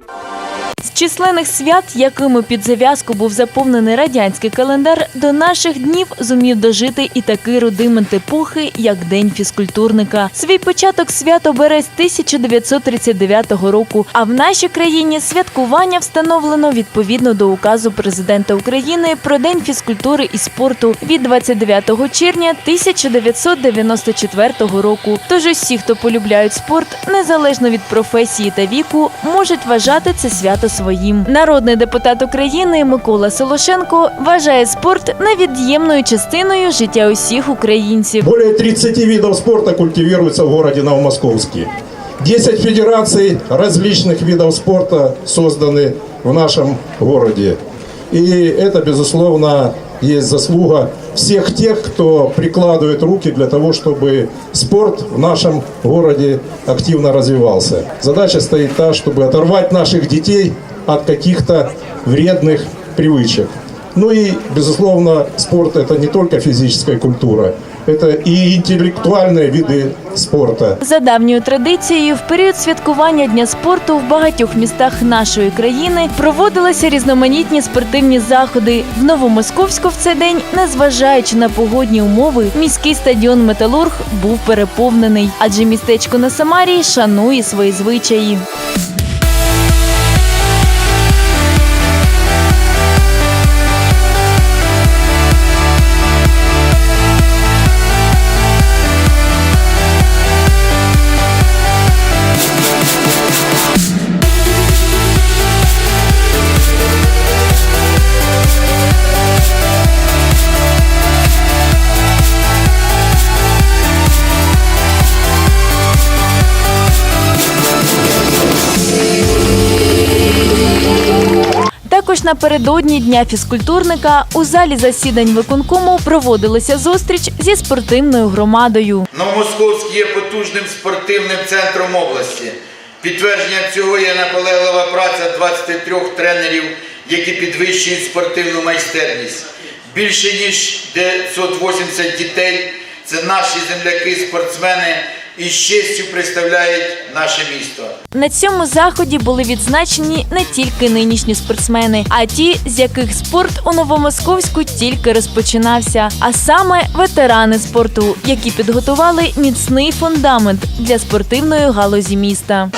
you. З численних свят, якими під зав'язку був заповнений радянський календар, до наших днів зумів дожити і такий рудимент епохи, як День фізкультурника. Свій початок свято бере з 1939 року. А в нашій країні святкування встановлено відповідно до указу президента України про День фізкультури і спорту від 29 червня 1994 року. Тож усі, хто полюбляють спорт, незалежно від професії та віку, можуть вважати це свято своїм. Народний депутат України Микола Солошенко вважає спорт невід'ємною частиною життя усіх українців. Более 30 видов спорта культивируется в городе Новомосковске. 10 федераций различных видов спорта созданы в нашем городе. И это, безусловно, есть заслуга всех тех, кто прикладывает руки для того, чтобы спорт в нашем городе активно развивался. Задача стоит та, чтобы оторвать наших детей от каких-то вредных привычек. Ну и, безусловно, спорт это не только физическая культура, это и интеллектуальные виды спорта. За давньою традицією, в період святкування Дня спорту в багатьох містах нашої країни проводилися різноманітні спортивні заходи. В Новомосковську в цей день, незважаючи на погодні умови, міський стадіон Металург був переповнений, адже містечко на Самарії шанує свої звичаї. Також напередодні дня фізкультурника у залі засідань виконкому проводилася зустріч зі спортивною громадою. Новомосковський є потужним спортивним центром області. Підтвердженням цього є наполеглива праця 23 тренерів, які підвищують спортивну майстерність. Більше ніж 980 дітей це наші земляки-спортсмени і з честю представляють наше місто. На цьому заході були відзначені не тільки нинішні спортсмени, а ті, з яких спорт у Новомосковську тільки розпочинався, а саме ветерани спорту, які підготували міцний фундамент для спортивної галузі міста.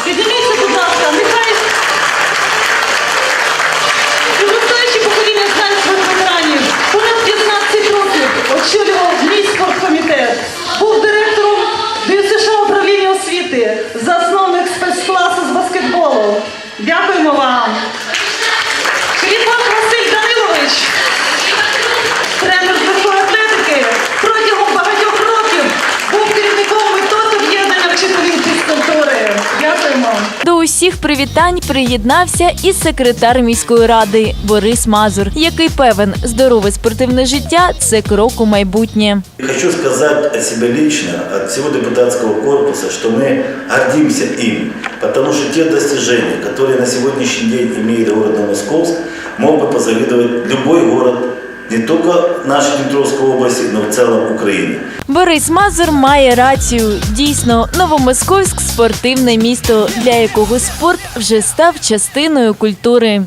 усіх привітань приєднався і секретар міської ради Борис Мазур, який певен, здорове спортивне життя це крок у майбутнє. Хочу сказать от себя лично, от всего депутатского корпуса, что мы гордимся им, потому что те достижения, которые на сегодняшний день имеет город Новосковск, мог бы позавидовать любой город не тільки нашої Дніпровської області, но в целом України. Борис Мазур має рацію. Дійсно, Новомосковськ спортивне місто, для якого спорт вже став частиною культури.